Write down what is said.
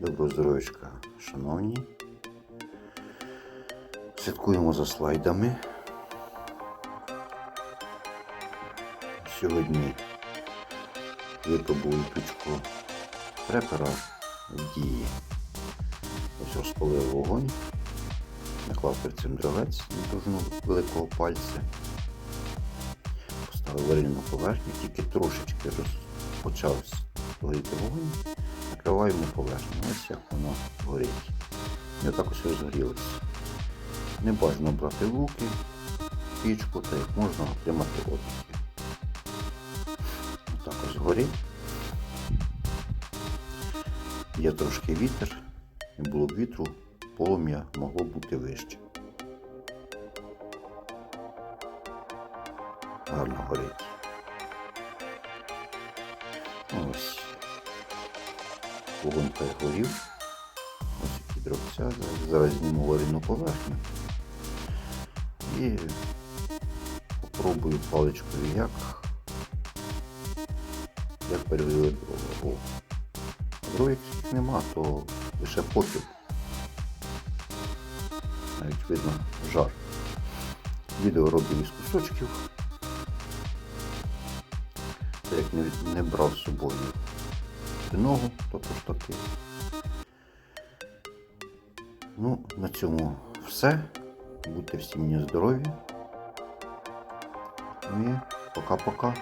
Доброго здоров'ячка, шановні. Слідкуємо за слайдами. Сьогодні випробую ключку препера в дії. Ось розпалив вогонь, наклав перед цим дровець довжину великого пальця, поставив варильну поверхню, тільки трошечки розпочався горіти вогонь, накриваємо поверхню. Ось як воно горить. І отак ось розгорілося. Не бажано брати луки, пічку, та як можна отримати опіки. Отак ось горить. Є трошки вітер, не було б вітру, полум'я могло бути вище. Гарно горить. Ось. Вогонь перегорів. Ось які дробця. Зараз, зніму варільну поверхню. І попробую паличкою як, як перевели дрова. О. Дров, яких нема, то лише попіл. Навіть видно жар. Відео роблю із кусочків. Як не брав з собою ногу, тобто штоки. Ну, на цьому все. Будьте всі мені здорові. Ну і пока-пока.